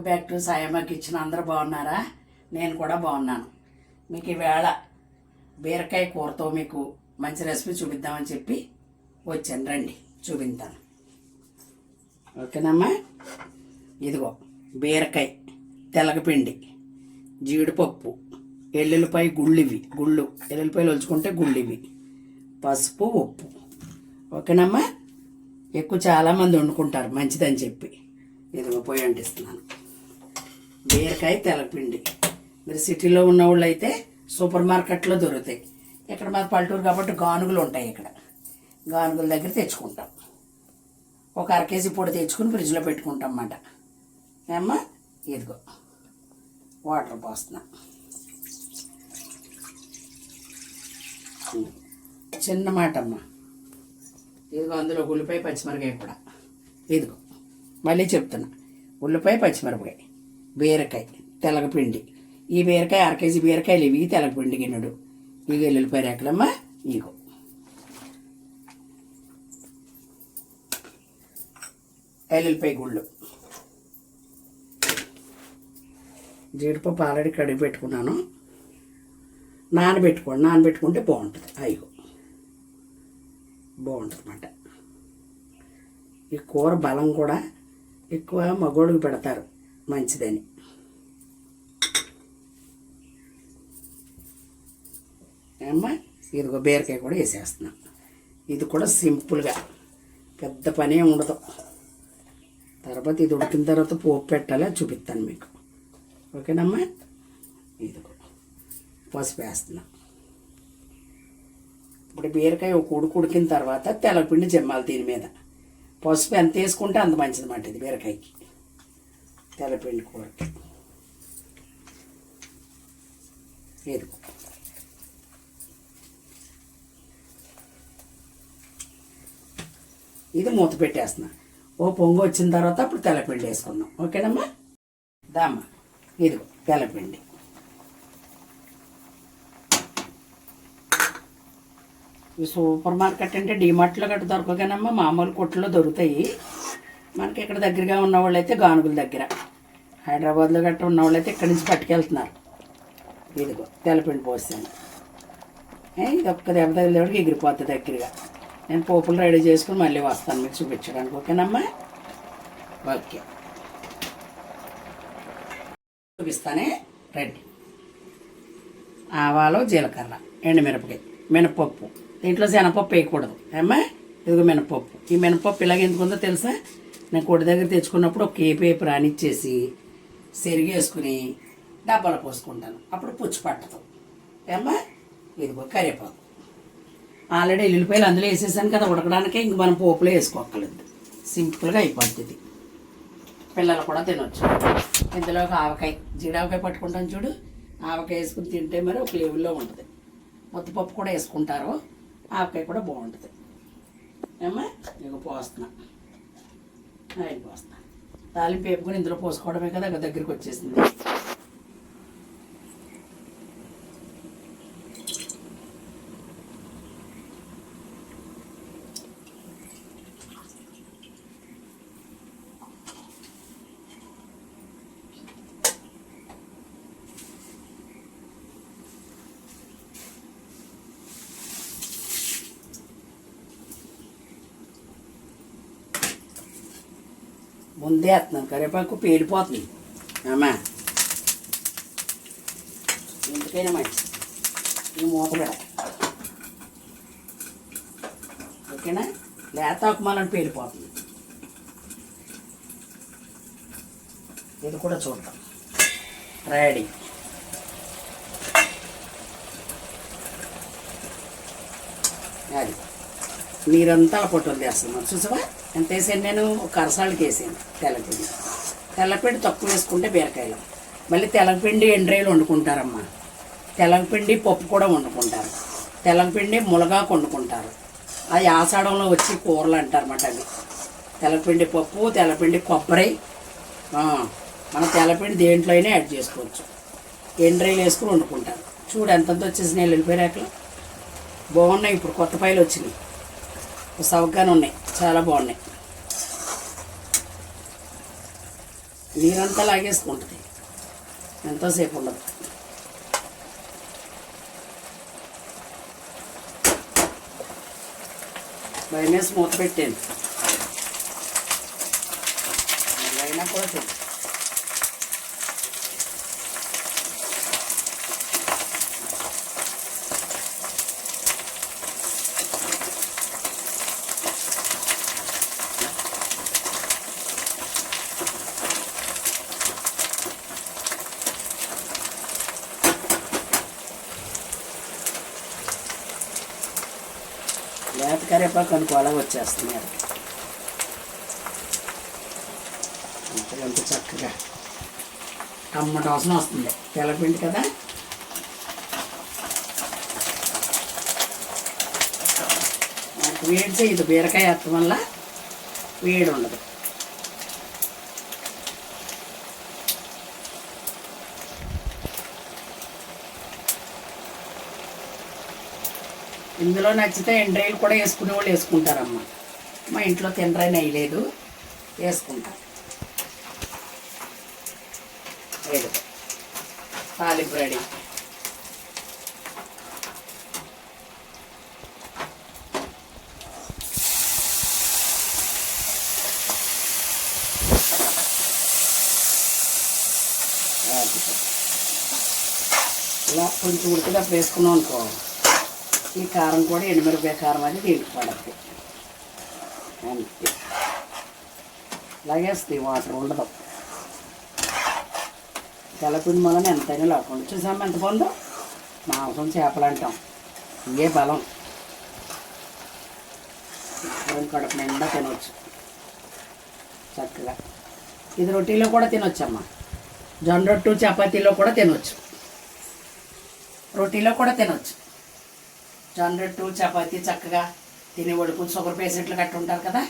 Welcome back to Sayamma kitchen అందరూ బాగున్నారా? నేను కూడా బాగున్నాను. మీకు ఈవేళ బీరకాయ కూరతో మీకు మంచి రెసిపీ చూపిద్దామని చెప్పి వచ్చాను. రండి చూపిస్తాను ఓకేనమ్మా? ఇదిగో బీరకాయ తెలగపిండి జీడిపప్పు ఎల్లుల్లిపాయ గుళ్ళివి గుళ్ళు ఎల్లుల్లిపాయలు ఒలుచుకుంటే గుళ్ళివి పసుపు ఉప్పు. ఓకేనమ్మా? ఎక్కువ చాలామంది వండుకుంటారు మంచిదని చెప్పి. ఇదిగో పోయి అంటిస్తున్నాను బీరకాయ తెలపిండి. మీరు సిటీలో ఉన్న వాళ్ళు అయితే సూపర్ మార్కెట్లో దొరుకుతాయి. ఇక్కడ మాది పల్లెటూరు కాబట్టి గానుగులు ఉంటాయి ఇక్కడ. గానుగుల దగ్గర తెచ్చుకుంటాం. ఒక అర కేజీ పొడి తెచ్చుకుని ఫ్రిడ్జ్లో పెట్టుకుంటాం అన్నమాట. ఏమ్మా? ఇదిగో. వాటర్ పోస్తున్నా. చిన్న మాట అమ్మా. ఇదిగో అందులో ఉల్లిపాయ పచ్చిమిరకాయ కూడా. ఇదిగో. మళ్ళీ చెప్తున్నా. ఉల్లిపాయ పచ్చిమిరపకాయ. బీరకాయ తెలగపిండి. ఈ బీరకాయ అర కేజీ బీరకాయలు ఇవి తెలగపిండి గిన్నెడు. ఇవి ఎల్లుల్లిపాయ ఎక్కడమ్మ ఇగో ఎల్లుల్లిపాయ గుళ్ళు. జీడిపప్పు ఆల్రెడీ కడిగి పెట్టుకున్నాను. నానబెట్టుకోండి నానబెట్టుకుంటే బాగుంటుంది. అయ్యో బాగుంటుంది అన్నమాట ఈ కూర బలం కూడా ఎక్కువ మగోడికి పెడతారు. మంచిదని. అమ్మా ఇదిగో బీరకాయ కూడా వేసేస్తున్నాం. ఇది కూడా సింపుల్గా. పెద్ద పనే ఉండదు. తర్వాత ఇది ఉడికిన తర్వాత పోపు పెట్టాలి చూపిస్తాను మీకు. ఓకేనమ్మా? ఇదిగో. పసుపు వేస్తున్నాం. ఇప్పుడు బీరకాయ ఒక ఉడుకు ఉడికిన తర్వాత తెల్లపిండి జమ్మాలి దీని మీద. పసుపు ఎంత వేసుకుంటే అంత మంచిది మాట ఇది బీరకాయకి. తెల్లపిండి కూరకి ఇదిగో. ఇది మూత పెట్టేస్తున్నా. ఓ పొంగు వచ్చిన తర్వాత అప్పుడు తెల్లపిండి వేసుకుందాం. ఓకేనమ్మా? దామ్మా. ఇది తెల్లపిండి సూపర్ మార్కెట్ అంటే డిమార్ట్లో గట్ట దొరకగానమ్మా మామూలు కొట్లో దొరుకుతాయి. మనకి ఇక్కడ దగ్గరగా ఉన్న వాళ్ళైతే గానుగుల దగ్గర. హైదరాబాద్లో గట్ట ఉన్న వాళ్ళైతే ఇక్కడి నుంచి పట్టుకెళ్తున్నారు. ఇదిగో తెల్లపిండి పోసాను ఇది ఒక్క దెబ్బ తగిలేవాడికి ఎగిరిపోద్ది దగ్గరగా. నేను పోపులు రెడీ చేసుకుని మళ్ళీ వస్తాను మీకు చూపించడానికి ఓకేనమ్మా? ఓకే. చూపిస్తానే. రెడీ. ఆవాలు జీలకర్ర ఎండుమిరపకాయ మినపప్పు. దీంట్లో శనపప్పు వేయకూడదు. ఏమ్మా? ఇదిగో మినపప్పు. ఈ మినపప్పు ఇలాగ ఎందుకుందో తెలుసా? నేను కొడి దగ్గర తెచ్చుకున్నప్పుడు ఒక కేపీ వేపు సెరిగేసుకుని డబ్బాలో పోసుకుంటాను. అప్పుడు పుచ్చు పట్టదు. ఏమ్మా? ఇదిగో కరివేపాకు. ఆల్రెడీ ఎల్లుల్లిపాయలు అందులో వేసేసాను కదా ఉడకడానికే ఇంక మనం పోపులో వేసుకోక్కర్లేదు. సింపుల్గా అయిపోతుంది పిల్లలు కూడా తినొచ్చు. ఇందులో ఒక ఆవకాయ జీడావకాయ పట్టుకుంటాం చూడు. ఆవకాయ వేసుకుని తింటే మరి ఒక లెవెల్లో ఉంటుంది. ముద్దపప్పు కూడా వేసుకుంటారు. ఆవకాయ కూడా బాగుంటుంది. ఏమ్మా? ఇక పోస్తున్నా. ఆయిల్ పోస్తున్నా తాలింపు వేపుకొని ఇందులో పోసుకోవడమే కదా దగ్గరికి వచ్చేసింది. ముందే వేస్తున్నాను కరివేపాకు పేలిపోతుంది. అమ్మా ఎందుకైనా మంచి ఈ మూత ఓకేనా? లేత ఆకుమాలని పేలిపోతుంది. ఇది కూడా చూద్దాం. రెడీ అది. నీరంతా పొట్టు వదిలేస్తున్నాం చూసావా? ఎంత వేసాను నేను? ఒక అరసాలకి వేసాను తెల్లపిండి. తెల్లపిండి తక్కువ వేసుకుంటే బీరకాయలు. మళ్ళీ తెల్లపిండి ఎండ్రాయలు వండుకుంటారమ్మా. తెల్లపిండి పప్పు కూడా వండుకుంటారు. తెల్లపిండి ములగాకు వండుకుంటారు. అది ఆషాఢంలో వచ్చి కూరలు అంటారన్నమాట అవి. తెల్లపిండి పప్పు తెల్లపిండి కొబ్బరి మన తెల్లపిండి దేంట్లో అయినా యాడ్ చేసుకోవచ్చు. ఎండ్రాయలు వేసుకుని వండుకుంటారు. చూడు ఎంతంత వచ్చేసినాయి వెళ్ళిపోయాకలు బాగున్నాయి ఇప్పుడు కొత్త పాయలు వచ్చినాయి. సవగ్గానే ఉన్నాయి. చాలా బాగున్నాయి. నీరంతా లాగేసుకుంటుంది. ఎంతోసేపు ఉండదు. భయమేసి మూత పెట్టాను అయినా కూడా లేత కరివేపాకు అనుకో అలా వచ్చేస్తున్నారు అంత ఎంత చక్కగా. టమ్మట వాసన వస్తుంది. తెల్లపిండి కదా? నాకు వేడి ఇది బీరకాయ ఎత్తడం వల్ల వేడి ఉండదు. ఇందులో నచ్చితే ఎండ్రాయిలు కూడా వేసుకునే వాళ్ళు వేసుకుంటారమ్మా. మా ఇంట్లో తినరాయి నెయ్యలేదు వేసుకుంటాం. లేదు తాలింపు రెడీ ఇలా కొంచెం ఉడికినప్పుడు వేసుకున్నాం అనుకో. ఈ కారం కూడా ఎండుమిరపకాయ కారం అది దీనికి పడద్ది. అంతే. లాగేస్తుంది వాటర్ ఉండదు. తెల్లపిండి మొదలు ఎంతైనా లేకుండా చూసాము ఎంత పొందో? మాంసం చేపలు అంటాం. ఇవే బలం. కడుపు నిండా తినవచ్చు చక్కగా. ఇది రొట్టెలో కూడా తినొచ్చమ్మా. జొన్న రొట్టు చపాతీలో కూడా తినొచ్చు. రొట్టెలో కూడా తినొచ్చు. జొన్న రొట్టు చపాతీ చక్కగా తినే వడుకు షుగర్ పేషెంట్లు గట్ట ఉంటారు కదా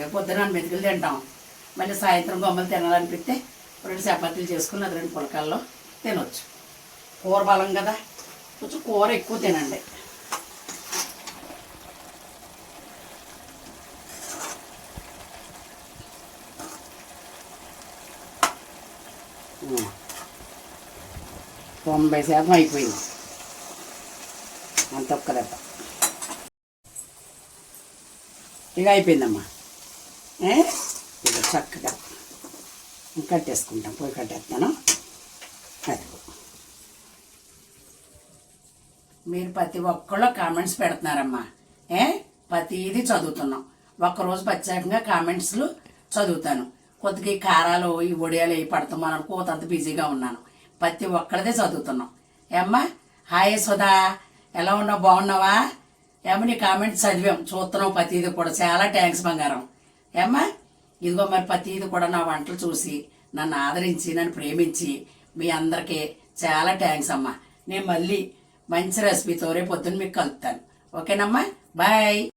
ఏ పొద్దున మెతుకులు తింటాం. మళ్ళీ సాయంత్రం బొమ్మలు తినాలనిపిస్తే రెండు చపాతీలు చేసుకుని అది రెండు పులకాల్లో తినొచ్చు. కూర బలం కదా కొంచెం కూర ఎక్కువ తినండి. తొంభై శాతం అయిపోయింది. అంత ఒక్క దెబ్బ ఇక అయిపోయిందమ్మా. ఏ? ఇక చక్కగా కట్టేసుకుంటాం పోయి కట్టేస్తాను. అది. మీరు ప్రతి ఒక్కళ్ళు కామెంట్స్ పెడుతున్నారమ్మా. ఏ? ప్రతిదీ చదువుతున్నాం. ఒక్కరోజు ప్రత్యేకంగా కామెంట్స్లు చదువుతాను. కొద్దిగా ఈ కారాలు ఈ ఒడియాలు అవి పడతామని అనుకో అంత బిజీగా ఉన్నాను. ప్రతి ఒక్కరిదే చదువుతున్నాం. ఏమ్మా? హాయ్ సుధా. ఎలా ఉన్నావు? బాగున్నావా? ఏమో నీ కామెంట్స్ చదివాం. చూస్తున్నాం ప్రతిదీ కూడా. చాలా థ్యాంక్స్ బంగారం. ఏమ్మా ఇదిగో మరి ప్రతిది కూడా నా వంటలు చూసి నన్ను ఆదరించి నన్ను ప్రేమించి మీ అందరికీ చాలా థ్యాంక్స్ అమ్మా. నేను మళ్ళీ మంచి రెసిపీతో రేపు పొద్దున్న మీకు కలుపుతాను. ఓకేనమ్మా? బాయ్